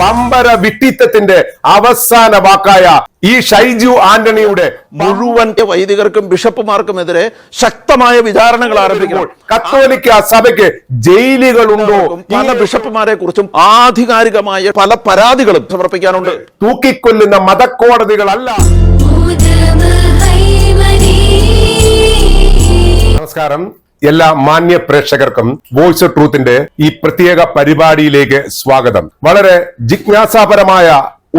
പമ്പര വിട്ടിത്തത്തിന്റെ അവസാന വാക്കായ ഈ ഷൈജു ആന്റണിയുടെ മുഴുവൻ വൈദികർക്കും ബിഷപ്പുമാർക്കുമെതിരെ ശക്തമായ വിചാരണകൾ ആരംഭിക്കുമ്പോൾ കത്തോലിക്ക സഭയ്ക്ക് ജയിലുകളുണ്ടോ? പല ബിഷപ്പുമാരെ കുറിച്ചും ആധികാരികമായ പല പരാതികളും സമർപ്പിക്കാനുണ്ട്. തൂക്കിക്കൊല്ലുന്ന മതക്കോടതികളല്ല. നമസ്കാരം. എല്ലാ മാന്യ പ്രേക്ഷകർക്കും വോയിസ് ഓഫ് ട്രൂത്തിന്റെ ഈ പ്രത്യേക പരിപാടിയിലേക്ക് സ്വാഗതം. വളരെ ജിജ്ഞാസാപരമായ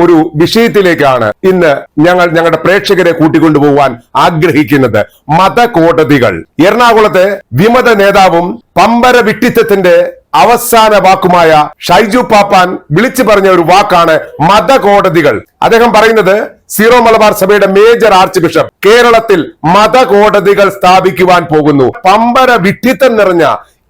ഒരു വിഷയത്തിലേക്കാണ് ഇന്ന് ഞങ്ങൾ ഞങ്ങളുടെ പ്രേക്ഷകരെ കൂട്ടിക്കൊണ്ടുപോകാൻ ആഗ്രഹിക്കുന്നത്. മതകോടതികൾ. എറണാകുളത്തെ വിമത നേതാവും പമ്പര വിട്ടിത്തത്തിന്റെ അവസാന വാക്കുമായ ഷൈജു പാപ്പാൻ വിളിച്ചു പറഞ്ഞ ഒരു വാക്കാണ് മതകോടതികൾ. അദ്ദേഹം പറയുന്നത് സീറോ മലബാർ സഭയുടെ മേജർ ആർച്ച് ബിഷപ്പ് കേരളത്തിൽ മതകോടതികൾ സ്ഥാപിക്കുവാൻ പോകുന്നു. പമ്പര വിഡ്ഢിത്തം നിറഞ്ഞ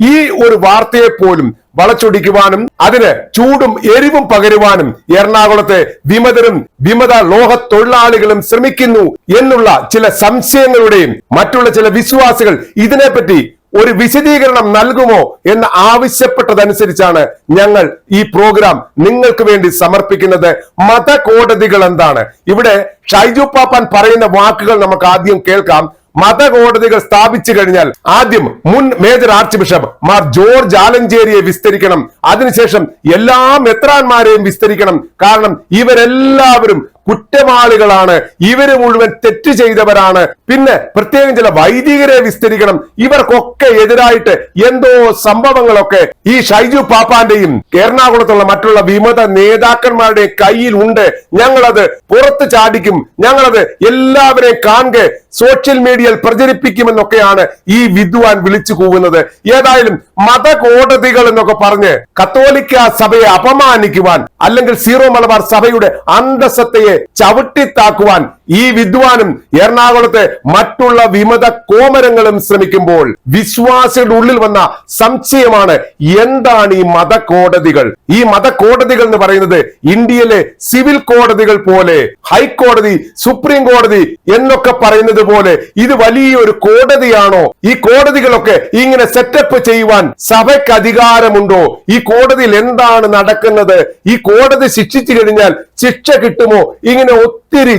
ഈ ഒരു വാർത്തയെ പോലും വളച്ചൊടിക്കുവാനും അതിന് ചൂടും എരിവും പകരുവാനും എറണാകുളത്തെ വിമതരും വിമത ലോഹ തൊഴിലാളികളും ശ്രമിക്കുന്നു എന്നുള്ള ചില സംശയങ്ങളുടെയും മറ്റുള്ള ചില വിശ്വാസികൾ ഇതിനെപ്പറ്റി ഒരു വിശദീകരണം നൽകുമോ എന്ന് ആവശ്യപ്പെട്ടതനുസരിച്ചാണ് ഞങ്ങൾ ഈ പ്രോഗ്രാം നിങ്ങൾക്ക് വേണ്ടി സമർപ്പിക്കുന്നത്. മതകോടതികൾ എന്താണ്? ഇവിടെ ഷൈജു പാപ്പാൻ പറയുന്ന വാക്കുകൾ നമുക്ക് ആദ്യം കേൾക്കാം. മതകോടതികൾ സ്ഥാപിച്ചു കഴിഞ്ഞാൽ ആദ്യം മുൻ major archbishop Mar George ആലഞ്ചേരിയെ വിസ്തരിക്കണം. അതിനുശേഷം എല്ലാ മെത്രാന്മാരെയും വിസ്തരിക്കണം. കാരണം ഇവരെല്ലാവരും കുറ്റവാളികളാണ്. ഇവർ മുഴുവൻ തെറ്റ് ചെയ്തവരാണ്. പിന്നെ പ്രത്യേകം ചില വൈദികരെ വിസ്തരിക്കണം. ഇവർക്കൊക്കെ എതിരായിട്ട് എന്തോ സംഭവങ്ങളൊക്കെ ഈ ഷൈജു പാപ്പാന്റെയും എറണാകുളത്തുള്ള മറ്റുള്ള വിമത നേതാക്കന്മാരുടെയും കയ്യിൽ ഉണ്ട്. ഞങ്ങളത് പുറത്ത് ചാടിക്കും. ഞങ്ങളത് എല്ലാവരെയും കാണുക. സോഷ്യൽ മീഡിയയിൽ പ്രചരിപ്പിക്കുമെന്നൊക്കെയാണ് ഈ വിദ്വാൻ വിളിച്ചു കൂവുന്നത്. ഏതായാലും മതകോടതികൾ എന്നൊക്കെ പറഞ്ഞ് കത്തോലിക്ക സഭയെ അപമാനിക്കുവാൻ അല്ലെങ്കിൽ സീറോ മലബാർ സഭയുടെ അന്തസ്സത്തയെ ചവിട്ടിത്താക്കുവാൻ ഈ വിദ്വാനും എറണാകുളത്തെ മറ്റുള്ള വിമത കോമരങ്ങളും ശ്രമിക്കുമ്പോൾ വിശ്വാസിയുടെ ഉള്ളിൽ വന്ന സംശയമാണ് എന്താണ് ഈ മതകോടതികൾ? ഈ മതകോടതികൾ എന്ന് പറയുന്നത് ഇന്ത്യയിലെ സിവിൽ കോടതികൾ പോലെ ഹൈക്കോടതി സുപ്രീം കോടതി എന്നൊക്കെ പറയുന്നത് പോലെ ഇത് വലിയൊരു കോടതിയാണോ? ഈ കോടതികളൊക്കെ ഇങ്ങനെ സെറ്റപ്പ് ചെയ്യുവാൻ സഭയ്ക്ക് അധികാരമുണ്ടോ? ഈ കോടതിയിൽ എന്താണ് നടക്കുന്നത്? ഈ കോടതി ശിക്ഷിച്ചു കഴിഞ്ഞാൽ ശിക്ഷ കിട്ടുമോ? ഇങ്ങനെ ഒത്തിരി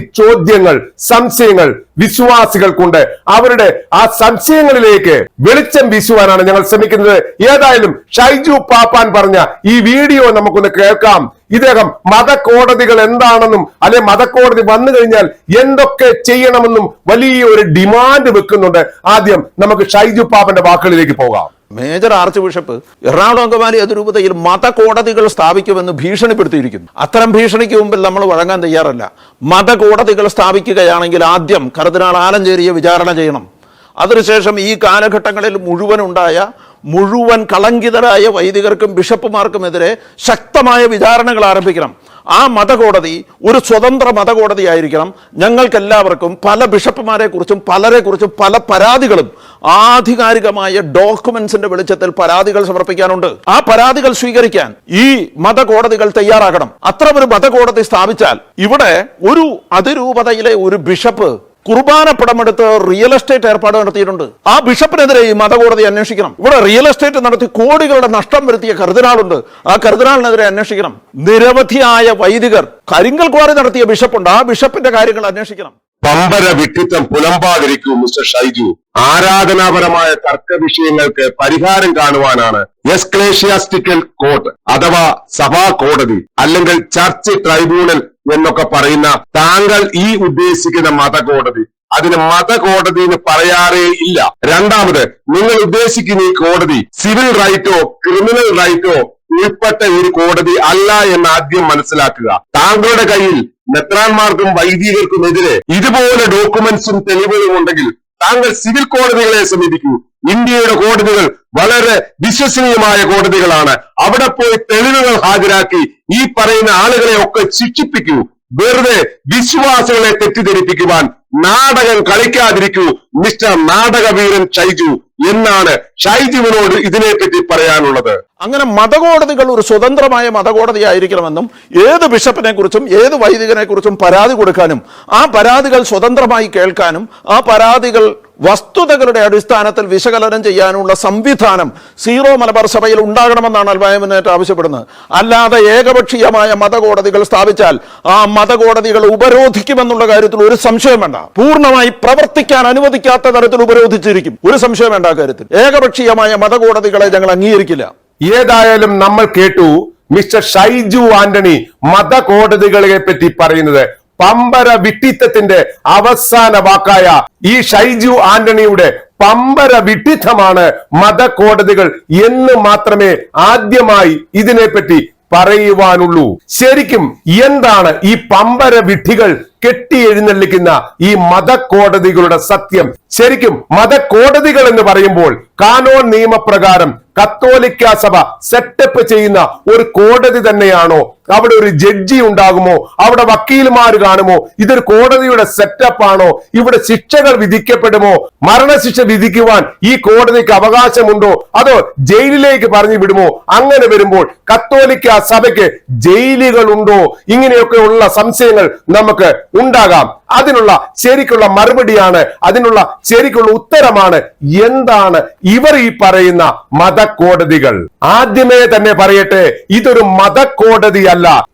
ചോദ്യങ്ങൾ സംശയങ്ങൾ വിശ്വാസികൾക്കുണ്ട് അവരുടെ ആ സംശയങ്ങളിലേക്ക് വെളിച്ചം വീശുവാനാണ് ഞങ്ങൾ ശ്രമിക്കുന്നത്. ഏതായാലും ഷൈജു പാപ്പാൻ പറഞ്ഞ ഈ വീഡിയോ നമുക്കൊന്ന് കേൾക്കാം. ഇദ്ദേഹം മതക്കോടതികൾ എന്താണെന്നും അല്ലെ മതക്കോടതി വന്നു കഴിഞ്ഞാൽ എന്തൊക്കെ ചെയ്യണമെന്നും വലിയ ഒരു ഡിമാൻഡ് വെക്കുന്നുണ്ട്. ആദ്യം നമുക്ക് ഷൈജു പാപ്പന്റെ വാക്കുകളിലേക്ക് പോകാം. Major archbishop Ernakulam Angamaly അതിരൂപതയിൽ മതകോടതികൾ സ്ഥാപിക്കുമെന്ന് ഭീഷണിപ്പെടുത്തിയിരിക്കുന്നു. അത്തരം ഭീഷണിക്ക് മുമ്പിൽ നമ്മൾ വഴങ്ങാൻ തയ്യാറല്ല. മതകോടതികൾ സ്ഥാപിക്കുകയാണെങ്കിൽ ആദ്യം കർദിനാൾ ആലഞ്ചേരിയെ വിചാരണ ചെയ്യണം. അതിനുശേഷം ഈ കാലഘട്ടങ്ങളിൽ മുഴുവൻ ഉണ്ടായ മുഴുവൻ കളങ്കിതരായ വൈദികർക്കും ബിഷപ്പുമാർക്കുമെതിരെ ശക്തമായ വിചാരണകൾ ആരംഭിക്കണം. ആ മതകോടതി ഒരു സ്വതന്ത്ര മതകോടതി ആയിരിക്കണം ഞങ്ങൾക്കെല്ലാവർക്കും പല ബിഷപ്പുമാരെ പലരെക്കുറിച്ചും പലരെ കുറിച്ചും പല പരാതികളും ആധികാരികമായ ഡോക്യുമെന്റ്സിന്റെ വെളിച്ചത്തിൽ പരാതികൾ സമർപ്പിക്കാനുണ്ട്. ആ പരാതികൾ സ്വീകരിക്കാൻ ഈ മതകോടതികൾ തയ്യാറാകണം. അത്തരമൊരു മതകോടതി സ്ഥാപിച്ചാൽ ഇവിടെ ഒരു അതിരൂപതയിലെ ഒരു ബിഷപ്പ് കുർബാന പടമെടുത്ത് റിയൽ എസ്റ്റേറ്റ് ഏർപ്പാട് നടത്തിയിട്ടുണ്ട്. ആ ബിഷപ്പിനെതിരെ ഈ മതകോടതി അന്വേഷിക്കണം. ഇവിടെ റിയൽ എസ്റ്റേറ്റ് നടത്തി കോടികളുടെ നഷ്ടം വരുത്തിയ കരുതനാളുണ്ട് ആ കരുതനാളിനെതിരെ അന്വേഷിക്കണം. നിരവധിയായ വൈദികർ കരിങ്കൽ ക്വാറി നടത്തിയ ബിഷപ്പുണ്ട്. ആ ബിഷപ്പിന്റെ കാര്യങ്ങൾ അന്വേഷിക്കണം. പമ്പര വിട്ടിത്തം പുലമ്പാതിരിക്കൂ മിസ്റ്റർ ഷൈജു. ആരാധനാപരമായ തർക്ക വിഷയങ്ങൾക്ക് പരിഹാരം കാണുവാനാണ് എസ്ക്ലേഷ്യാസ്റ്റിക്കൽ കോർട്ട് അഥവാ സഭാ കോടതി അല്ലെങ്കിൽ ചർച്ച് ട്രൈബ്യൂണൽ എന്നൊക്കെ പറയുന്ന താങ്കൾ ഈ ഉദ്ദേശിക്കുന്ന മതകോടതി. അതിന് മതകോടതി എന്ന് പറയാറേ ഇല്ല. രണ്ടാമത് നിങ്ങൾ ഉദ്ദേശിക്കുന്ന ഈ കോടതി സിവിൽ റൈറ്റോ ക്രിമിനൽ റൈറ്റോ ഉൾപ്പെട്ട ഒരു കോടതി അല്ല എന്ന് ആദ്യം മനസ്സിലാക്കുക. താങ്കളുടെ കയ്യിൽ മെത്രാന്മാർക്കും വൈദികർക്കുമെതിരെ ഇതുപോലെ ഡോക്യുമെന്റ്സും തെളിവുകളും ഉണ്ടെങ്കിൽ താങ്കൾ സിവിൽ കോടതികളെ സമീപിക്കൂ. ഇന്ത്യയുടെ കോടതികൾ വളരെ വിശ്വസനീയമായ കോടതികളാണ്. അവിടെ പോയി തെളിവുകൾ ഹാജരാക്കി ഈ പറയുന്ന ആളുകളെ ഒക്കെ ശിക്ഷിപ്പിക്കൂ. വെറുതെ വിശ്വാസികളെ തെറ്റിദ്ധരിപ്പിക്കുവാൻ നാടകം കളിക്കാതിരിക്കൂ. മിസ്റ്റർ നാടകവീരൻ ഷൈജു എന്നാണ് ഷൈജുവിനോട് ഇതിനെപ്പറ്റി പറയാനുള്ളത്. അങ്ങനെ മതകോടതികൾ ഒരു സ്വതന്ത്രമായ മതകോടതി ആയിരിക്കണമെന്നും ഏത് ബിഷപ്പിനെ കുറിച്ചും ഏത് വൈദികനെ കുറിച്ചും പരാതി കൊടുക്കാനും ആ പരാതികൾ സ്വതന്ത്രമായി കേൾക്കാനും ആ പരാതികൾ വസ്തുതകളുടെ അടിസ്ഥാനത്തിൽ വിശകലനം ചെയ്യാനുള്ള സംവിധാനം സീറോ മലബാർ സഭയിൽ ഉണ്ടാകണമെന്നാണ് അൽവായ മുന്നേറ്റം ആവശ്യപ്പെടുന്നത്. അല്ലാതെ ഏകപക്ഷീയമായ മതകോടതികൾ സ്ഥാപിച്ചാൽ ആ മതകോടതികൾ ഉപരോധിക്കുമെന്നുള്ള കാര്യത്തിൽ ഒരു സംശയം വേണ്ട. പൂർണമായി പ്രവർത്തിക്കാൻ അനുവദിക്കാത്ത തരത്തിൽ ഉപരോധിച്ചിരിക്കും. ഒരു സംശയം വേണ്ട കാര്യത്തിൽ. ഏകപക്ഷീയമായ മതകോടതികളെ ഞങ്ങൾ അംഗീകരിക്കില്ല. ഏതായാലും നമ്മൾ കേട്ടു മിസ്റ്റർ ഷൈജു ആന്റണി മതകോടതികളെ പറ്റി പറയുന്നത് പമ്പര വിട്ടിത്തത്തിന്റെ അവസാന വാക്കായ ഈ ഷൈജു ആന്റണിയുടെ പമ്പര വിട്ടിത്തമാണ് മതകോടതികൾ എന്ന് മാത്രമേ ആദ്യമായി ഇതിനെപ്പറ്റി പറയുവാനുള്ളൂ. ശരിക്കും എന്താണ് ഈ പമ്പര വിഡ്ഢികൾ കെട്ടി എഴുന്നള്ളിക്കുന്ന ഈ മതകോടതികളുടെ സത്യം? ശരിക്കും മതകോടതികൾ എന്ന് പറയുമ്പോൾ കാനോൺ നിയമപ്രകാരം കത്തോലിക്ക സഭ സെറ്റപ്പ് ചെയ്യുന്ന ഒരു കോടതി തന്നെയാണോ അവിടെ ഒരു ജഡ്ജി ഉണ്ടാകുമോ? അവിടെ വക്കീൽമാർ കാണുമോ? ഇതൊരു കോടതിയുടെ സെറ്റപ്പ് ആണോ? ഇവിടെ ശിക്ഷകൾ വിധിക്കപ്പെടുമോ? മരണശിക്ഷ വിധിക്കുവാൻ ഈ കോടതിക്ക് അവകാശമുണ്ടോ? അതോ ജയിലിലേക്ക് പറഞ്ഞു വിടുമോ? അങ്ങനെ വരുമ്പോൾ കത്തോലിക്ക സഭയ്ക്ക് ജയിലുകൾ ഉണ്ടോ ഇങ്ങനെയൊക്കെ ഉള്ള സംശയങ്ങൾ നമുക്ക് ഉണ്ടാകാം. അതിനുള്ള ശരിക്കുള്ള മറുപടിയാണ് അതിനുള്ള ശരിക്കുള്ള ഉത്തരമാണ് എന്താണ് ഇവർ ഈ പറയുന്ന മതകോടതികൾ ആദ്യമേ തന്നെ പറയട്ടെ ഇതൊരു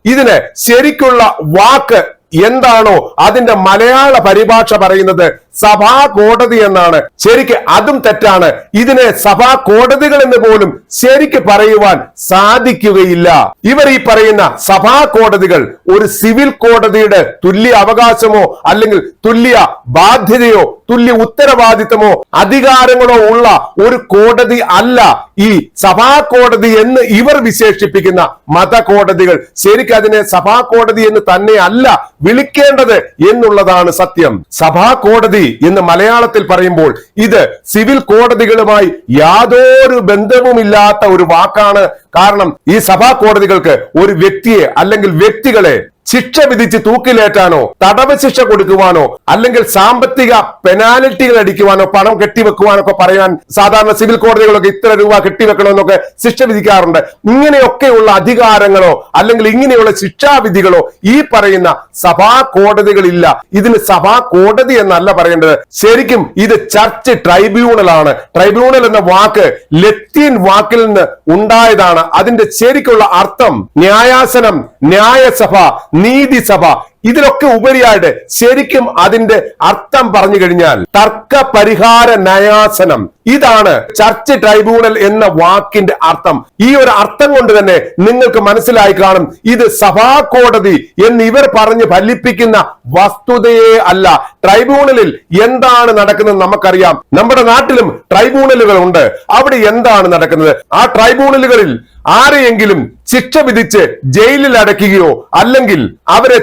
ഇതിന് ശരിക്കുള്ള വാക്ക് എന്താണോ അതിന്റെ മലയാള പരിഭാഷ പറയുന്നത് സഭാ കോടതി എന്നാണ്. ശരിക്ക് അതും തെറ്റാണ്. ഇതിനെ സഭാ കോടതികൾ എന്ന് പോലും ശരിക്ക് പറയുവാൻ സാധിക്കുകയില്ല. ഇവർ ഈ പറയുന്ന സഭാ കോടതികൾ ഒരു സിവിൽ കോടതിയുടെ തുല്യ അവകാശമോ അല്ലെങ്കിൽ തുല്യ ബാധ്യതയോ തുല്യ ഉത്തരവാദിത്തമോ അധികാരങ്ങളോ ഉള്ള ഒരു കോടതി അല്ല ഈ സഭാ കോടതി എന്ന് ഇവർ വിശേഷിപ്പിക്കുന്ന മതകോടതികൾ. ശരിക്കും അതിനെ സഭാ കോടതി എന്ന് തന്നെ അല്ല വിളിക്കേണ്ടത് എന്നുള്ളതാണ് സത്യം. സഭാ കോടതി എന്ന് മലയാളത്തിൽ പറയുമ്പോൾ ഇത് സിവിൽ കോടതികളുമായി യാതൊരു ബന്ധവുമില്ലാത്ത ഒരു വാക്കാണ്. കാരണം ഈ സഭാ കോടതികൾക്ക് ഒരു വ്യക്തിയെ അല്ലെങ്കിൽ വ്യക്തികളെ ശിക്ഷ വിധിച്ച് തൂക്കിലേറ്റാനോ തടവ് ശിക്ഷ കൊടുക്കുവാനോ അല്ലെങ്കിൽ സാമ്പത്തിക പെനാൽറ്റികൾ അടിക്കുവാനോ പണം കെട്ടിവെക്കുവാനോ ഒക്കെ പറയാൻ സാധാരണ സിവിൽ കോടതികളൊക്കെ ഇത്ര രൂപ കെട്ടിവെക്കണമെന്നൊക്കെ ശിക്ഷ വിധിക്കാറുണ്ട്. ഇങ്ങനെയൊക്കെയുള്ള അധികാരങ്ങളോ അല്ലെങ്കിൽ ഇങ്ങനെയുള്ള ശിക്ഷാവിധികളോ ഈ പറയുന്ന സഭാ കോടതികളില്ല. ഇതിന് സഭാ കോടതി എന്നല്ല പറയേണ്ടത്. ശരിക്കും ഇത് ചർച്ച് ട്രൈബ്യൂണൽ ആണ്. ട്രൈബ്യൂണൽ എന്ന വാക്ക് ലത്തീൻ വാക്കിൽ നിന്ന് ഉണ്ടായതാണ്. അതിന്റെ ശരിക്കുള്ള അർത്ഥം ന്യായാസനം ന്യായസഭ നീതിസഭ ഇതിലൊക്കെ ഉപരിയായിട്ട് ശരിക്കും അതിന്റെ അർത്ഥം പറഞ്ഞു കഴിഞ്ഞാൽ തർക്ക പരിഹാര നയാസനം ഇതാണ് ചർച്ച് ട്രൈബ്യൂണൽ എന്ന വാക്കിന്റെ അർത്ഥം. ഈ ഒരു അർത്ഥം കൊണ്ട് തന്നെ നിങ്ങൾക്ക് മനസ്സിലായി കാണും ഇത് സഭാ കോടതി എന്ന് ഇവർ പറഞ്ഞ് ഫലിപ്പിക്കുന്ന വസ്തുതയെ അല്ല. ട്രൈബ്യൂണലിൽ എന്താണ് നടക്കുന്നത് നമുക്കറിയാം. നമ്മുടെ നാട്ടിലും ട്രൈബ്യൂണലുകൾ ഉണ്ട്. അവിടെ എന്താണ് നടക്കുന്നത്? ആ ട്രൈബ്യൂണലുകളിൽ ആരെയെങ്കിലും ശിക്ഷ വിധിച്ച് ജയിലിൽ അടയ്ക്കുകയോ അല്ലെങ്കിൽ അവരെ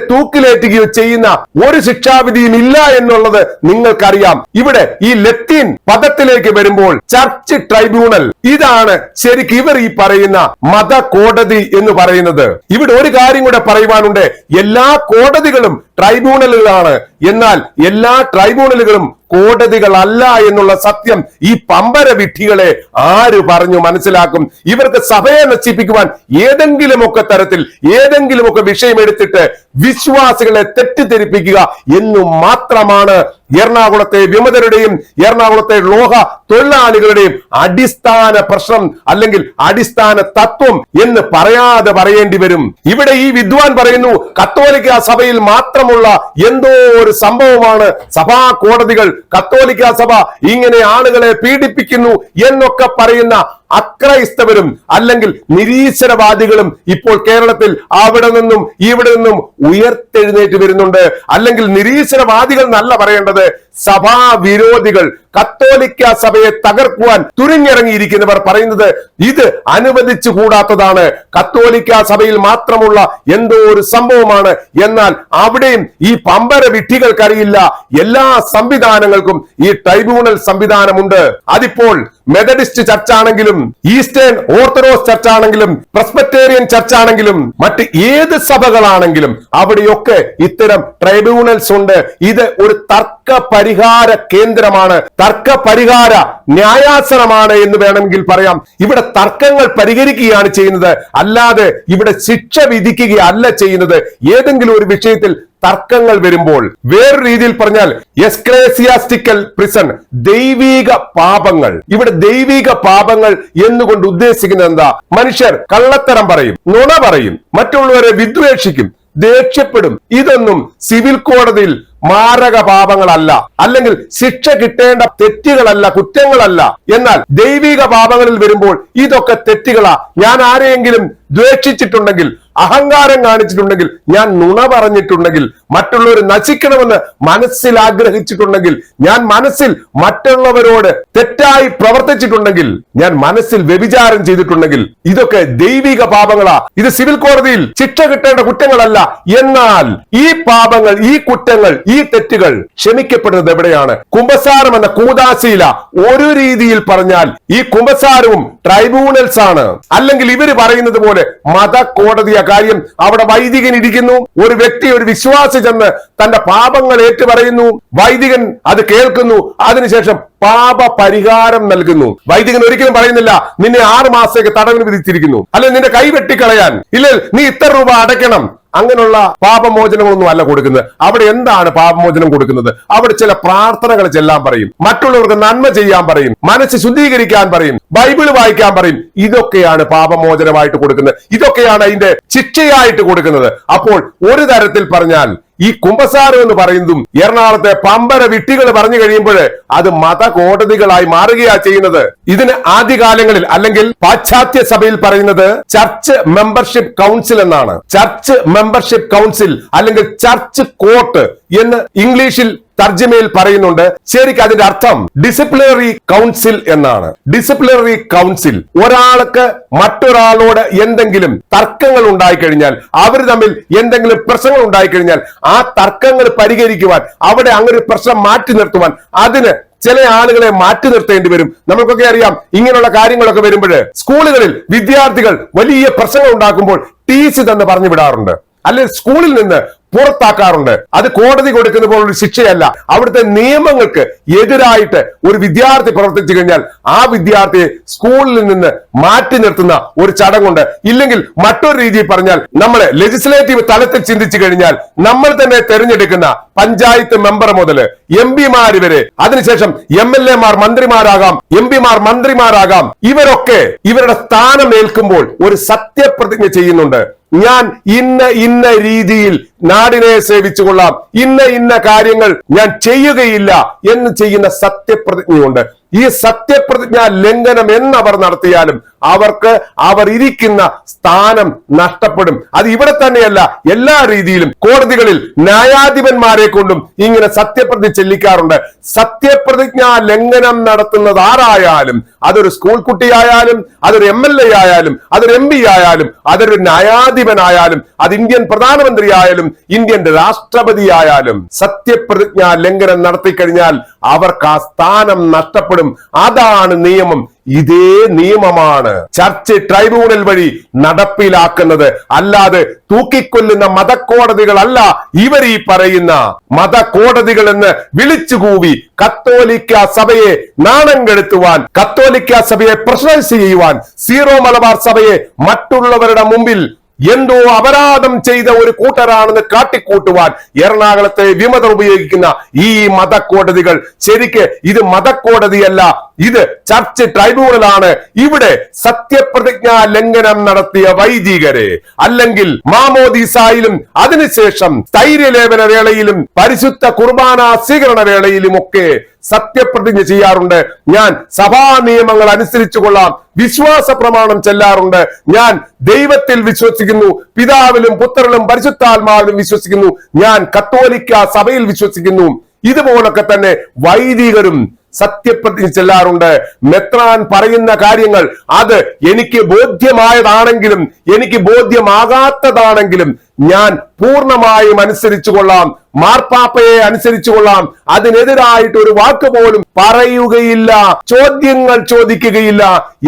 തൂക്കിലേറ്റുകയോ ചെയ്യുന്ന ഒരു ശിക്ഷാവിധിയും ഇല്ല എന്നുള്ളത് നിങ്ങൾക്കറിയാം. ഇവിടെ ഈ ലത്തീൻ പദത്തിലേക്ക് വരുമ്പോൾ ചർച്ച് ട്രൈബ്യൂണൽ ഇതാണ് ശരിക്കും ഇവർ ഈ പറയുന്ന മത കോടതി എന്ന് പറയുന്നത്. ഇവിടെ ഒരു കാര്യം കൂടെ പറയുവാനുണ്ട്. എല്ലാ കോടതികളും ട്രൈബ്യൂണലുകളാണ്. എന്നാൽ എല്ലാ ട്രൈബ്യൂണലുകളും കോടതികളല്ല എന്നുള്ള സത്യം ഈ പമ്പര വിഡ്ഢികളെ ആര് പറഞ്ഞു മനസ്സിലാക്കും? ഇവർക്ക് സഭയെ നശിപ്പിക്കുവാൻ ഏതെങ്കിലുമൊക്കെ തരത്തിൽ ഏതെങ്കിലുമൊക്കെ വിഷയം എടുത്തിട്ട് വിശ്വാസികളെ തെറ്റിദ്ധരിപ്പിക്കുക എന്നു മാത്രമാണ് എറണാകുളത്തെ വിമതരുടെയും എറണാകുളത്തെ ലോഹ തൊഴിലാളികളുടെയും അടിസ്ഥാന പ്രശ്നം അല്ലെങ്കിൽ അടിസ്ഥാന തത്വം എന്ന് പറയാതെ പറയേണ്ടി വരും. ഇവിടെ ഈ വിദ്വാൻ പറയുന്നു കത്തോലിക്ക സഭയിൽ മാത്രമുള്ള എന്തോ ഒരു സംഭവമാണ്. സഭാ കോടതികൾ കത്തോലിക്ക സഭ ഇങ്ങനെ ആളുകളെ പീഡിപ്പിക്കുന്നു എന്നൊക്കെ പറയുന്ന അക്രൈസ്തവരും അല്ലെങ്കിൽ നിരീശ്വരവാദികളും ഇപ്പോൾ കേരളത്തിൽ അവിടെ നിന്നും ഇവിടെ നിന്നും ഉയർത്തെഴുന്നേറ്റ് വരുന്നുണ്ട്. അല്ലെങ്കിൽ നിരീശ്വരവാദികൾ എന്നല്ല പറയേണ്ടത് സഭാ വിരോധികൾ കത്തോലിക്ക സഭയെ തകർക്കുവാൻ തുരിഞ്ഞിറങ്ങിയിരിക്കുന്നവർ പറയുന്നത് ഇത് അനുവദിച്ചു കൂടാത്തതാണ്. കത്തോലിക്ക സഭയിൽ മാത്രമുള്ള എന്തോ ഒരു സംഭവമാണ്. എന്നാൽ അവിടെയും ഈ പമ്പര വിട്ടികൾക്കറിയില്ല. എല്ലാ സംവിധാനങ്ങൾക്കും ഈ ട്രൈബ്യൂണൽ സംവിധാനമുണ്ട്. അതിപ്പോൾ മെതഡിസ്റ്റ് ചർച്ച ആണെങ്കിലും ഈസ്റ്റേൺ ഓർത്തഡോക്സ് ചർച്ച് ആണെങ്കിലും പ്രസ്ബറ്റേറിയൻ ചർച്ച് ആണെങ്കിലും മറ്റ് ഏത് സഭകളാണെങ്കിലും അവിടെയൊക്കെ ഇത്തരം ട്രൈബ്യൂണൽസ് ഉണ്ട്. ഇത് ഒരു തർക്ക തർക്ക പരിഹാര കേന്ദ്രമാണ്. തർക്ക പരിഹാര ന്യായാസനമാണ് എന്ന് വേണമെങ്കിൽ പറയാം. ഇവിടെ തർക്കങ്ങൾ പരിഹരിക്കുകയാണ് ചെയ്യുന്നത്. അല്ലാതെ ഇവിടെ ശിക്ഷ വിധിക്കുകയല്ല ചെയ്യുന്നത്. ഏതെങ്കിലും ഒരു വിഷയത്തിൽ തർക്കങ്ങൾ വരുമ്പോൾ വേറൊരു രീതിയിൽ പറഞ്ഞാൽ എസ്ക്ലേസിയാസ്റ്റിക്കൽ പ്രിസൺ ദൈവീക പാപങ്ങൾ. ഇവിടെ ദൈവിക പാപങ്ങൾ എന്നുകൊണ്ട് ഉദ്ദേശിക്കുന്നത് എന്താ? മനുഷ്യർ കള്ളത്തരം പറയും നുണ പറയും മറ്റുള്ളവരെ വിദ്വേഷിക്കും. ദേഷ്യപ്പെടും. ഇതൊന്നും സിവിൽ കോടതിയിൽ മാരക പാപങ്ങളല്ല. അല്ലെങ്കിൽ ശിക്ഷ കിട്ടേണ്ട തെറ്റുകളല്ല കുറ്റങ്ങളല്ല. എന്നാൽ ദൈവിക പാപങ്ങളിൽ വരുമ്പോൾ ഇതൊക്കെ തെറ്റുകളാ. ഞാൻ ആരെയെങ്കിലും ദ്വേഷിച്ചിട്ടുണ്ടെങ്കിൽ അഹങ്കാരം കാണിച്ചിട്ടുണ്ടെങ്കിൽ ഞാൻ നുണ പറഞ്ഞിട്ടുണ്ടെങ്കിൽ മറ്റുള്ളവർ നശിക്കണമെന്ന് മനസ്സിൽ ആഗ്രഹിച്ചിട്ടുണ്ടെങ്കിൽ ഞാൻ മനസ്സിൽ മറ്റുള്ളവരോട് തെറ്റായി പ്രവർത്തിച്ചിട്ടുണ്ടെങ്കിൽ ഞാൻ മനസ്സിൽ വ്യഭിചാരം ചെയ്തിട്ടുണ്ടെങ്കിൽ ഇതൊക്കെ ദൈവിക പാപങ്ങളാ. ഇത് സിവിൽ കോടതിയിൽ ശിക്ഷ കിട്ടേണ്ട കുറ്റങ്ങളല്ല. എന്നാൽ ഈ പാപങ്ങൾ ഈ കുറ്റങ്ങൾ ഈ തെറ്റുകൾ ക്ഷമിക്കപ്പെടുന്നത് എവിടെയാണ്? കുംഭസാരം എന്ന കൂതാശീല ഒരു രീതിയിൽ പറഞ്ഞാൽ ഈ കുംഭസാരവും ട്രൈബ്യൂണൽസ് ആണ്. അല്ലെങ്കിൽ ഇവർ പറയുന്നത് പോലെ മത കോടതി കാര്യം. അവിടെ വൈദികൻ ഇരിക്കുന്നു. ഒരു വ്യക്തി ഒരു വിശ്വാസി ചെന്ന് തന്റെ പാപങ്ങൾ ഏറ്റുപറയുന്നു. വൈദികൻ അത് കേൾക്കുന്നു. അതിനുശേഷം പാപ പരിഹാരം നൽകുന്നു. വൈദികൻ ഒരിക്കലും പറയുന്നില്ല നിന്നെ ആറ് മാസത്തേക്ക് തടവിന് വിധിച്ചിരിക്കുന്നു. അല്ലെ നിന്റെ കൈ വെട്ടിക്കളയാൻ. ഇല്ലേ നീ ഇത്ര രൂപ അടയ്ക്കണം. അങ്ങനെയുള്ള പാപമോചനങ്ങളൊന്നും അല്ല കൊടുക്കുന്നത്. അവിടെ എന്താണ് പാപമോചനം കൊടുക്കുന്നത്? അവിടെ ചില പ്രാർത്ഥനകൾ ചെല്ലാൻ പറയും. മറ്റുള്ളവർക്ക് നന്മ ചെയ്യാൻ പറയും. മനസ്സ് ശുദ്ധീകരിക്കാൻ പറയും. ബൈബിൾ വായിക്കാൻ പറയും. ഇതൊക്കെയാണ് പാപമോചനമായിട്ട് കൊടുക്കുന്നത്. ഇതൊക്കെയാണ് അതിന്റെ ശിക്ഷയായിട്ട് കൊടുക്കുന്നത്. അപ്പോൾ ഒരു തരത്തിൽ പറഞ്ഞാൽ ഈ കുംഭസാരം എന്ന് പറയുന്നതും എറണാകുളത്തെ പമ്പര വിട്ടികൾ പറഞ്ഞു കഴിയുമ്പോൾ അത് മത കോടതികളായി മാറുകയാ ചെയ്യുന്നത്. ഇതിന് ആദ്യകാലങ്ങളിൽ അല്ലെങ്കിൽ പാശ്ചാത്യ സഭയിൽ പറയുന്നത് ചർച്ച് മെമ്പർഷിപ്പ് കൗൺസിൽ എന്നാണ്. ചർച്ച് മെമ്പർഷിപ്പ് കൗൺസിൽ അല്ലെങ്കിൽ ചർച്ച് കോർട്ട് എന്ന് ഇംഗ്ലീഷിൽ തർജമയിൽ പറയുന്നുണ്ട്. ശരിക്കും അതിന്റെ അർത്ഥം ഡിസിപ്ലിനറി കൗൺസിൽ എന്നാണ്. ഡിസിപ്ലിനറി കൗൺസിൽ ഒരാൾക്ക് മറ്റൊരാളോട് എന്തെങ്കിലും തർക്കങ്ങൾ ഉണ്ടായിക്കഴിഞ്ഞാൽ അവർ തമ്മിൽ എന്തെങ്കിലും പ്രശ്നങ്ങൾ ഉണ്ടായിക്കഴിഞ്ഞാൽ ആ തർക്കങ്ങൾ പരിഹരിക്കുവാൻ അവിടെ അങ്ങനെ ഒരു പ്രശ്നം മാറ്റി നിർത്തുവാൻ അതിന് ചില ആളുകളെ മാറ്റി നിർത്തേണ്ടി വരും. നമുക്കൊക്കെ അറിയാം ഇങ്ങനെയുള്ള കാര്യങ്ങളൊക്കെ വരുമ്പോൾ സ്കൂളുകളിൽ വിദ്യാർത്ഥികൾ വലിയ പ്രശ്നങ്ങൾ ഉണ്ടാക്കുമ്പോൾ ടീച്ചർ തന്നെ പറഞ്ഞു വിടാറുണ്ട്. അല്ലെ സ്കൂളിൽ നിന്ന് പുറത്താക്കാറുണ്ട്. അത് കോടതി കൊടുക്കുന്ന പോലുള്ള ശിക്ഷയല്ല. അവിടുത്തെ നിയമങ്ങൾക്ക് എതിരായിട്ട് ഒരു വിദ്യാർത്ഥി പ്രവർത്തിച്ചു കഴിഞ്ഞാൽ ആ വിദ്യാർത്ഥിയെ സ്കൂളിൽ നിന്ന് മാറ്റി നിർത്തുന്ന ഒരു ചടങ്ങുണ്ട്. ഇല്ലെങ്കിൽ മറ്റൊരു രീതിയിൽ പറഞ്ഞാൽ നമ്മൾ ലെജിസ്ലേറ്റീവ് തലത്തിൽ ചിന്തിച്ചു കഴിഞ്ഞാൽ നമ്മൾ തന്നെ തെരഞ്ഞെടുക്കുന്ന പഞ്ചായത്ത് മെമ്പർ മുതൽ എം പിമാര് വരെ അതിനുശേഷം എം എൽ എമാർ മന്ത്രിമാരാകാം എം പിമാർ മന്ത്രിമാരാകാം. ഇവരൊക്കെ ഇവരുടെ സ്ഥാനം ഏൽക്കുമ്പോൾ ഒരു സത്യപ്രതിജ്ഞ ചെയ്യുന്നുണ്ട്. ഞാൻ ഇന്ന ഇന്ന രീതിയിൽ നാടിനെ സേവിച്ചു കൊള്ളാം ഇന്ന ഇന്ന കാര്യങ്ങൾ ഞാൻ ചെയ്യുകയില്ല എന്ന് ചെയ്യുന്ന സത്യപ്രതിജ്ഞയുണ്ട്. ഈ സത്യപ്രതിജ്ഞ ലംഘനം എന്നവർ നടത്തിയാലും അവർക്ക് അവർ ഇരിക്കുന്ന സ്ഥാനം നഷ്ടപ്പെടും. അത് ഇവിടെ തന്നെയല്ല എല്ലാ രീതിയിലും കോടതികളിൽ ന്യായാധിപന്മാരെ കൊണ്ടും ഇങ്ങനെ സത്യപ്രതി ചെല്ലിക്കാറുണ്ട്. സത്യപ്രതിജ്ഞ ലംഘനം നടത്തുന്നത് ആരായാലും അതൊരു സ്കൂൾ കുട്ടിയായാലും അതൊരു എം എൽ എ ആയാലും അതൊരു എം പി ആയാലും അതൊരു ന്യായാധിപനായാലും അത് ഇന്ത്യൻ പ്രധാനമന്ത്രി ആയാലും ഇന്ത്യൻ രാഷ്ട്രപതി ആയാലും സത്യപ്രതിജ്ഞ ലംഘനം നടത്തിക്കഴിഞ്ഞാൽ അവർക്ക് ആ സ്ഥാനം നഷ്ടപ്പെടും. അതാണ് നിയമം. ഇതേ നിയമമാണ് ചർച്ച് ട്രൈബ്യൂണൽ വഴി നടപ്പിലാക്കുന്നത്. അല്ലാതെ തൂക്കിക്കൊല്ലുന്ന മതക്കോടതികളല്ല ഇവർ ഈ പറയുന്ന. മതക്കോടതികൾ എന്ന് വിളിച്ചുകൂവി കത്തോലിക്ക സഭയെ നാണം കെടുത്തുവാൻ കത്തോലിക്ക സഭയെ പ്രശംസ ചെയ്യുവാൻ സീറോ മലബാർ സഭയെ മറ്റുള്ളവരുടെ മുമ്പിൽ എന്തോ അപരാധം ചെയ്ത ഒരു കൂട്ടരാണെന്ന് കാട്ടിക്കൂട്ടുവാൻ എറണാകുളത്തെ വിമതർ ഉപയോഗിക്കുന്ന ഈ മതക്കോടതികൾ. ശരിക്ക് ഇത് മതക്കോടതിയല്ല ഇത് ചർച്ച് ട്രൈബ്യൂണലാണ് ഇവിടെ സത്യപ്രതിജ്ഞ ലംഘനം നടത്തിയ വൈദികരെ. അല്ലെങ്കിൽ മാമോദീസായിലും അതിനുശേഷം സ്ഥൈര്യലേപന വേളയിലും പരിശുദ്ധ കുർബാന സ്വീകരണ വേളയിലും ഒക്കെ സത്യപ്രതിജ്ഞ ചെയ്യാറുണ്ട്. ഞാൻ സഭാ നിയമങ്ങൾ അനുസരിച്ചു കൊള്ളാം. വിശ്വാസ പ്രമാണം ചെല്ലാറുണ്ട്. ഞാൻ ദൈവത്തിൽ വിശ്വസിക്കുന്നു. പിതാവിലും പുത്രനും പരിശുദ്ധാത്മാവിലും വിശ്വസിക്കുന്നു. ഞാൻ കത്തോലിക്ക സഭയിൽ വിശ്വസിക്കുന്നു. ഇതുപോലൊക്കെ തന്നെ വൈദികരും സത്യപ്രതിജ്ഞ ചെല്ലാറുണ്ട്. മെത്രാൻ പറയുന്ന കാര്യങ്ങൾ അത് എനിക്ക് ബോധ്യമായതാണെങ്കിലും എനിക്ക് ബോധ്യമാകാത്തതാണെങ്കിലും ഞാൻ പൂർണമായും അനുസരിച്ചു കൊള്ളാം. മാർപ്പാപ്പയെ അനുസരിച്ചു കൊള്ളാം. അതിനെതിരായിട്ട് ഒരു വാക്ക് പോലും പറയുകയില്ല ചോദ്യങ്ങൾ ചോദിക്കുകയില്ല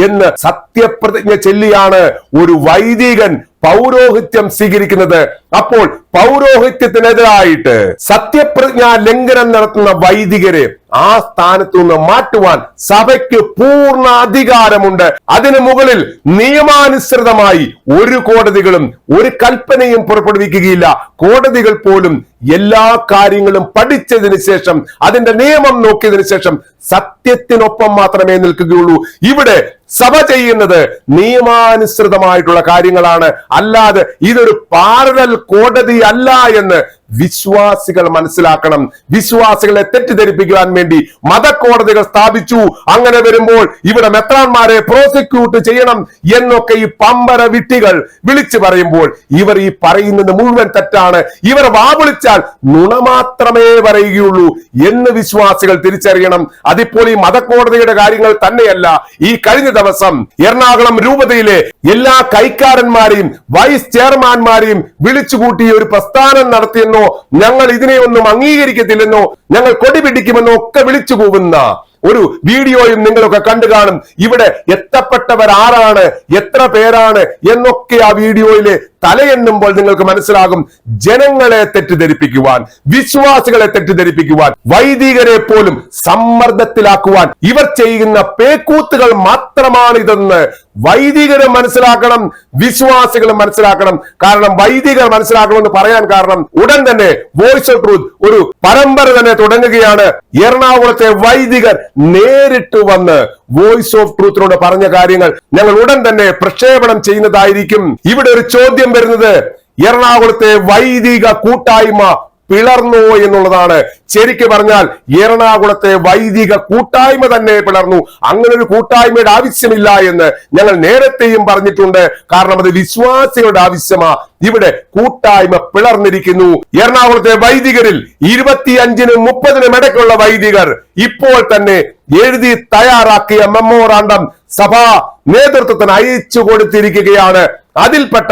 എന്ന് സത്യപ്രതിജ്ഞ ചെല്ലിയാണ് ഒരു വൈദികൻ പൗരോഹിത്യം സ്വീകരിക്കുന്നത്. അപ്പോൾ പൗരോഹിത്യത്തിനെതിരായിട്ട് സത്യപ്രജ്ഞ ലംഘനം നടത്തുന്ന വൈദികരെ ആ സ്ഥാനത്തു നിന്ന് മാറ്റുവാൻ സഭയ്ക്ക് പൂർണ അധികാരമുണ്ട്. അതിനു മുകളിൽ നിയമാനുസൃതമായി ഒരു കോടതികളും ഒരു കൽപ്പനയും പുറപ്പെടുവിക്കുകയില്ല. കോടതികൾ പോലും എല്ലാ കാര്യങ്ങളും പഠിച്ചതിന് ശേഷം അതിന്റെ നിയമം നോക്കിയതിനു ശേഷം സത്യത്തിനൊപ്പം മാത്രമേ നിൽക്കുകയുള്ളൂ. ഇവിടെ സഭ ചെയ്യുന്നത് നിയമാനുസൃതമായിട്ടുള്ള കാര്യങ്ങളാണ്. അല്ലാതെ ഇതൊരു പാരലൽ കോടതി അല്ല എന്ന് വിശ്വാസികൾ മനസ്സിലാക്കണം. വിശ്വാസികളെ തെറ്റിദ്ധരിപ്പിക്കുവാൻ വേണ്ടി മതക്കോടതികൾ സ്ഥാപിച്ചു. അങ്ങനെ വരുമ്പോൾ ഇവിടെ മെത്രാന്മാരെ പ്രോസിക്യൂട്ട് ചെയ്യണം എന്നൊക്കെ ഈ പമ്പര വിട്ടികൾ വിളിച്ചു പറയുമ്പോൾ ഇവർ ഈ പറയുന്നത് മുഴുവൻ തെറ്റാണ്. ഇവർ വാവിളിച്ചാൽ നുണ മാത്രമേ പറയുകയുള്ളൂ എന്ന് വിശ്വാസികൾ തിരിച്ചറിയണം. അതിപ്പോൾ ഈ മതക്കോടതിയുടെ കാര്യങ്ങൾ തന്നെയല്ല. ഈ കഴിഞ്ഞ ദിവസം എറണാകുളം രൂപതയിലെ എല്ലാ കൈക്കാരന്മാരെയും വൈസ് ചെയർമാൻമാരെയും വിളിച്ചുകൂട്ടി ഒരു പ്രസ്ഥാനം നടത്തിയെന്നോ ഞങ്ങൾ ഇതിനെ ഒന്നും അംഗീകരിക്കത്തില്ലെന്നോ ഞങ്ങൾ കൊടി പിടിക്കുമെന്നോ ഒക്കെ വിളിച്ചു പോകുന്ന ഒരു വീഡിയോയും നിങ്ങളൊക്കെ കണ്ടു കാണും. ഇവിടെ എത്തപ്പെട്ടവർ ആരാണ് എത്ര പേരാണ് എന്നൊക്കെ ആ വീഡിയോയിൽ തലയെണ്ണുമ്പോൾ നിങ്ങൾക്ക് മനസ്സിലാകും ജനങ്ങളെ തെറ്റിദ്ധരിപ്പിക്കുവാൻ വിശ്വാസികളെ തെറ്റിദ്ധരിപ്പിക്കുവാൻ വൈദികരെ പോലും സമ്മർദ്ദത്തിലാക്കുവാൻ ഇവർ ചെയ്യുന്ന പേക്കൂത്തുകൾ മാത്രമാണ് ഇതെന്ന് വൈദികരെ മനസ്സിലാക്കണം വിശ്വാസികൾ മനസ്സിലാക്കണം. കാരണം വൈദികർ മനസ്സിലാക്കണമെന്ന് പറയാൻ കാരണം ഉടൻ തന്നെ വോയിസ് ഓഫ് ട്രൂത്ത് ഒരു പരമ്പര തന്നെ തുടങ്ങുകയാണ്. എറണാകുളത്തെ വൈദികർ നേരിട്ട് വന്ന് വോയിസ് ഓഫ് ട്രൂത്തിനോട് പറഞ്ഞ കാര്യങ്ങൾ ഞങ്ങൾ ഉടൻ തന്നെ പ്രക്ഷേപണം ചെയ്യുന്നതായിരിക്കും. ഇവിടെ ഒരു ചോദ്യം വരുന്നത് എറണാകുളത്തെ വൈദിക കൂട്ടായ്മ പിളർന്നു എന്നുള്ളതാണ്. ശരിക്കു പറഞ്ഞാൽ എറണാകുളത്തെ വൈദിക കൂട്ടായ്മ തന്നെ പിളർന്നു. അങ്ങനെ ഒരു കൂട്ടായ്മയുടെ ആവശ്യമില്ല എന്ന് ഞങ്ങൾ നേരത്തെയും പറഞ്ഞിട്ടുണ്ട്. കാരണം അത് വിശ്വാസികളുടെ ആവശ്യമാ. ഇവിടെ കൂട്ടായ്മ പിളർന്നിരിക്കുന്നു. എറണാകുളത്തെ വൈദികരിൽ ഇരുപത്തിയഞ്ചിനും മുപ്പതിനും ഇടയ്ക്കുള്ള വൈദികർ ഇപ്പോൾ തന്നെ എഴുതി തയ്യാറാക്കിയ മെമ്മോറാണ്ടം സഭാ നേതൃത്വത്തിന് അയച്ചു കൊടുത്തിരിക്കുകയാണ്. അതിൽപ്പെട്ട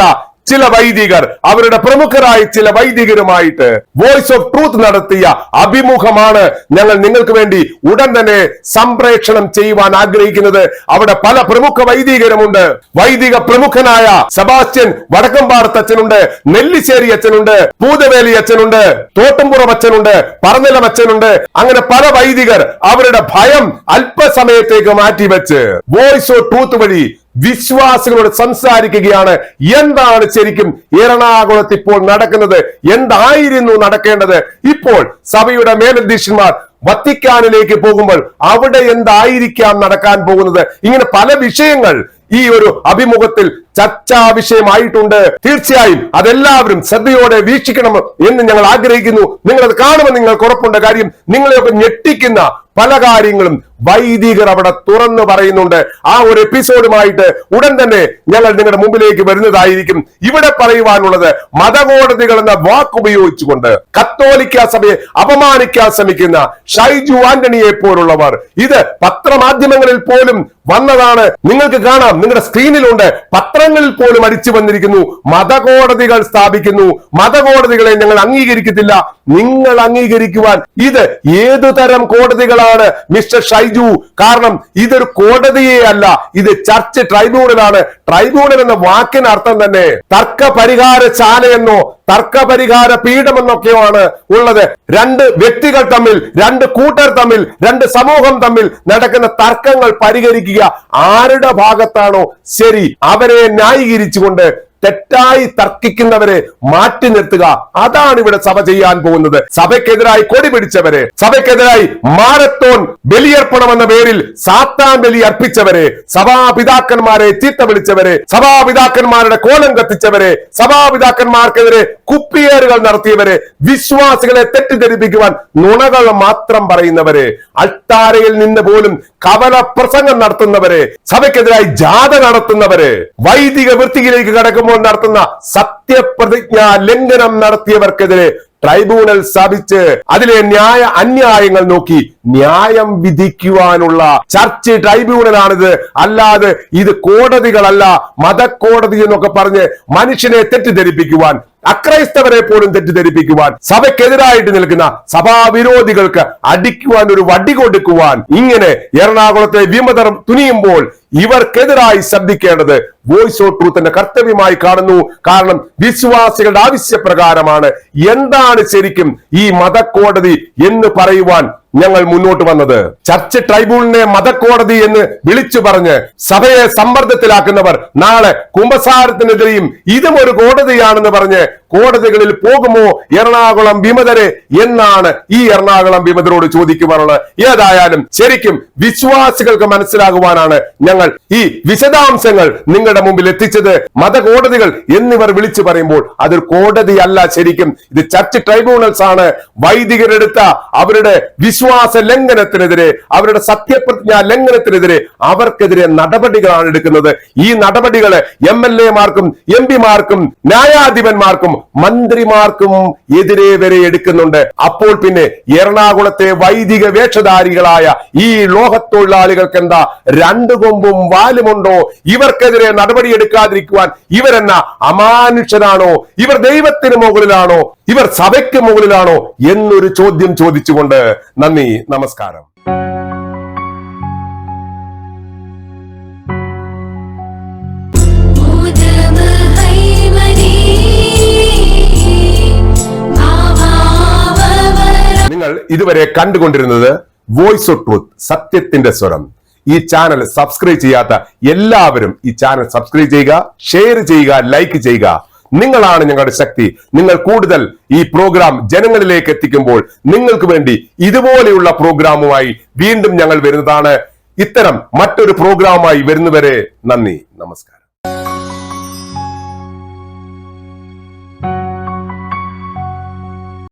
ചില വൈദികർ അവരുടെ പ്രമുഖരായ ചില വൈദികരുമായിട്ട് വോയിസ് ഓഫ് ട്രൂത്ത് നടത്തിയ അഭിമുഖമാണ് ഞങ്ങൾ നിങ്ങൾക്ക് വേണ്ടി ഉടൻ തന്നെ സംപ്രേഷണം ചെയ്യുവാൻ ആഗ്രഹിക്കുന്നത്. അവിടെ പല പ്രമുഖ വൈദികരുമുണ്ട്. വൈദിക പ്രമുഖനായ സെബാസ്റ്റ്യൻ വടക്കമ്പാടത്ത് അച്ഛനുണ്ട് നെല്ലിശ്ശേരി അച്ഛനുണ്ട് പൂതവേലി അച്ഛനുണ്ട് തോട്ടുംപുറം അച്ഛനുണ്ട് പറനിലം അച്ഛനുണ്ട്. അങ്ങനെ പല വൈദികർ അവരുടെ ഭയം അല്പസമയത്തേക്ക് മാറ്റിവെച്ച് വോയിസ് ഓഫ് ട്രൂത്ത് വഴി വിശ്വാസികളോട് സംസാരിക്കുകയാണ്. എന്താണ് ശരിക്കും എറണാകുളത്ത് ഇപ്പോൾ നടക്കുന്നത്? എന്തായിരുന്നു നടക്കേണ്ടത്? ഇപ്പോൾ സഭയുടെ മേലധ്യക്ഷന്മാർ വത്തിക്കാനിലേക്ക് പോകുമ്പോൾ അവിടെ എന്തായിരിക്കാം നടക്കാൻ പോകുന്നത്? ഇങ്ങനെ പല വിഷയങ്ങൾ ഈ ഒരു അഭിമുഖത്തിൽ ചർച്ചാ വിഷയമായിട്ടുണ്ട്. തീർച്ചയായും അതെല്ലാവരും ശ്രദ്ധയോടെ വീക്ഷിക്കണം എന്ന് ഞങ്ങൾ ആഗ്രഹിക്കുന്നു. നിങ്ങൾ അത് കാണുമെന്ന് നിങ്ങൾക്ക് ഉറപ്പുണ്ട്. കാര്യം നിങ്ങളെയൊക്കെ ഞെട്ടിക്കുന്ന പല കാര്യങ്ങളും വൈദികർ അവിടെ തുറന്നു പറയുന്നുണ്ട്. ആ ഒരു എപ്പിസോഡുമായിട്ട് ഉടൻ തന്നെ ഞങ്ങൾ നിങ്ങളുടെ മുമ്പിലേക്ക് വരുന്നതായിരിക്കും. ഇവിടെ പറയുവാനുള്ളത് മതകോടതികൾ എന്ന വാക്ക് ഉപയോഗിച്ചുകൊണ്ട് കത്തോലിക്ക സഭയെ അപമാനിക്കാൻ ശ്രമിക്കുന്ന ഷൈജു ആന്റണിയെ പോലുള്ളവർ. ഇത് പത്രമാധ്യമങ്ങളിൽ പോലും വന്നതാണ്. നിങ്ങൾക്ക് കാണാം നിങ്ങളുടെ സ്ക്രീനിലുണ്ട്. പത്രങ്ങളിൽ പോലും അടിച്ചു വന്നിരിക്കുന്നു. മതകോടതികൾ സ്ഥാപിക്കുന്നു. മതകോടതികളെ ഞങ്ങൾ അംഗീകരിക്കത്തില്ല. നിങ്ങൾ അംഗീകരിക്കുവാൻ ഇത് ഏതു തരം കോടതികളാണ്? മിസ്റ്റർ ഷൈജു കാരണം ഇതൊരു കോടതിയെ അല്ല ഇത് ചർച്ച് ട്രൈബ്യൂണലാണ്. ട്രൈബ്യൂണൽ എന്ന വാക്കിന് അർത്ഥം തന്നെ തർക്ക പരിഹാരശാല എന്നോ തർക്ക പരിഹാര പീഠമെന്നൊക്കെയാണ് ഉള്ളത്. രണ്ട് വ്യക്തികൾ തമ്മിൽ രണ്ട് കൂട്ടർ തമ്മിൽ രണ്ട് സമൂഹം തമ്മിൽ നടക്കുന്ന തർക്കങ്ങൾ പരിഹരിക്കുക ആരുടെ ഭാഗത്താണോ ശരി. അവരെ ന്യായീകരിച്ചുകൊണ്ട് തെറ്റായി തർക്കിക്കുന്നവരെ മാറ്റി നിർത്തുക. അതാണ് ഇവിടെ സഭ ചെയ്യാൻ പോകുന്നത്. സഭയ്ക്കെതിരായി കൊടി പിടിച്ചവരെ സഭയ്ക്കെതിരായി മാരത്തോൺ ബലിയർപ്പണമെന്ന പേരിൽ സാത്താൻ ബലി അർപ്പിച്ചവരെ സഭാപിതാക്കന്മാരെ ചീത്ത വിളിച്ചവരെ സഭാപിതാക്കന്മാരുടെ കോലം കത്തിച്ചവരെ സഭാപിതാക്കന്മാർക്കെതിരെ കുപ്പിയേറുകൾ നടത്തിയവരെ വിശ്വാസികളെ തെറ്റിദ്ധരിപ്പിക്കുവാൻ നുണകൾ മാത്രം പറയുന്നവരെ അൾത്താരയിൽ നിന്ന് പോലും കവല പ്രസംഗം നടത്തുന്നവരെ സഭയ്ക്കെതിരായി ജാഥ നടത്തുന്നവരെ വൈദിക വൃത്തിയിലേക്ക് കടക്കുമ്പോൾ നടത്തുന്ന സത്യപ്രതിജ്ഞ ലംഘനം നടത്തിയവർക്കെതിരെ ട്രൈബ്യൂണൽ സ്ഥാപിച്ച് അതിലെ ന്യായ അന്യായങ്ങൾ നോക്കി ന്യായം വിധിക്കുവാനുള്ള ചർച്ച് ട്രൈബ്യൂണലാണിത്. അല്ലാതെ ഇത് കോടതികളല്ല മതക്കോടതി എന്നൊക്കെ പറഞ്ഞ് മനുഷ്യനെ തെറ്റിദ്ധരിപ്പിക്കുവാൻ അക്രൈസ്തവരെ പോലും തെറ്റിദ്ധരിപ്പിക്കുവാൻ സഭയ്ക്കെതിരായിട്ട് നിൽക്കുന്ന സഭാവിരോധികൾക്ക് അടിക്കുവാൻ ഒരു വടി കൊടുക്കുവാൻ ഇങ്ങനെ എറണാകുളത്തെ വിമതർ തുനിയുമ്പോൾ ഇവർക്കെതിരായി ശബ്ദിക്കേണ്ടത് വോയിസ് ഓഫ് ട്രൂത്തിന്റെ കർത്തവ്യമായി കാണുന്നു. കാരണം വിശ്വാസികളുടെ ആവശ്യപ്രകാരമാണ്. എന്താണ് ശരിക്കും ഈ മതക്കോടതി എന്ന് പറയുവാൻ ഞങ്ങൾ മുന്നോട്ട് വന്നത്. ചർച്ച് ട്രൈബ്യൂണലിനെ മതക്കോടതി എന്ന് വിളിച്ചു പറഞ്ഞ് സഭയെ സമ്മർദ്ദത്തിലാക്കുന്നവർ നാളെ കുംഭസാരത്തിനെതിരെയും ഇതും ഒരു കോടതിയാണെന്ന് പറഞ്ഞ് കോടതികളിൽ പോകുമോ എറണാകുളം വിമതരെ എന്നാണ് ഈ എറണാകുളം വിമതരോട് ചോദിക്കുവാനുള്ളത് ഏതായാലും ശരിക്കും വിശ്വാസികൾക്ക് മനസ്സിലാകുവാനാണ് ഞങ്ങൾ ഈ വിശദാംശങ്ങൾ നിങ്ങളുടെ മുമ്പിൽ എത്തിച്ചത്. മതകോടതികൾ എന്നിവർ വിളിച്ചു പറയുമ്പോൾ അതൊരു കോടതിയല്ല ശരിക്കും. ഇത് ചർച്ച് ട്രൈബ്യൂണൽസ് ആണ് വൈദികരെടുത്ത അവരുടെ ലംഘനത്തിനെതിരെ അവരുടെ സത്യപ്രതിജ്ഞ ലംഘനത്തിനെതിരെ അവർക്കെതിരെ നടപടികളാണ് എടുക്കുന്നത്. ഈ നടപടികൾ എം എൽ എമാർക്കും എം പിമാർക്കും ന്യായാധിപന്മാർക്കും മന്ത്രിമാർക്കും എതിരെ വരെ എടുക്കുന്നുണ്ട്. അപ്പോൾ പിന്നെ എറണാകുളത്തെ വൈദിക വേഷധാരികളായ ഈ ലോകത്തൊഴിലാളികൾക്ക് എന്താ രണ്ടു കൊമ്പും വാലുമുണ്ടോ? ഇവർക്കെതിരെ നടപടി എടുക്കാതിരിക്കുവാൻ ഇവരെന്ന അമാനുഷരാണോ ഇവർ ദൈവത്തിന് മുകളിലാണോ? ഇവർ സഭയ്ക്ക് മുകളിലാണോ എന്നൊരു ചോദ്യം ചോദിച്ചുകൊണ്ട് നന്ദി നമസ്കാരം. നിങ്ങൾ ഇതുവരെ കണ്ടുകൊണ്ടിരുന്നത് വോയിസ് ഓഫ് ട്രൂത്ത് സത്യത്തിന്റെ സ്വരം. ഈ ചാനൽ സബ്സ്ക്രൈബ് ചെയ്യാത്ത എല്ലാവരും ഈ ചാനൽ സബ്സ്ക്രൈബ് ചെയ്യുക ഷെയർ ചെയ്യുക ലൈക്ക് ചെയ്യുക. നിങ്ങളാണ് ഞങ്ങളുടെ ശക്തി. നിങ്ങൾ കൂടുതൽ ഈ പ്രോഗ്രാം ജനങ്ങളിലേക്ക് എത്തിക്കുമ്പോൾ നിങ്ങൾക്ക് വേണ്ടി ഇതുപോലെയുള്ള പ്രോഗ്രാമുമായി വീണ്ടും ഞങ്ങൾ വരുന്നതാണ്. ഇത്തരം മറ്റൊരു പ്രോഗ്രാമുമായി വരുന്നവരെ നന്ദി. നമസ്കാരം.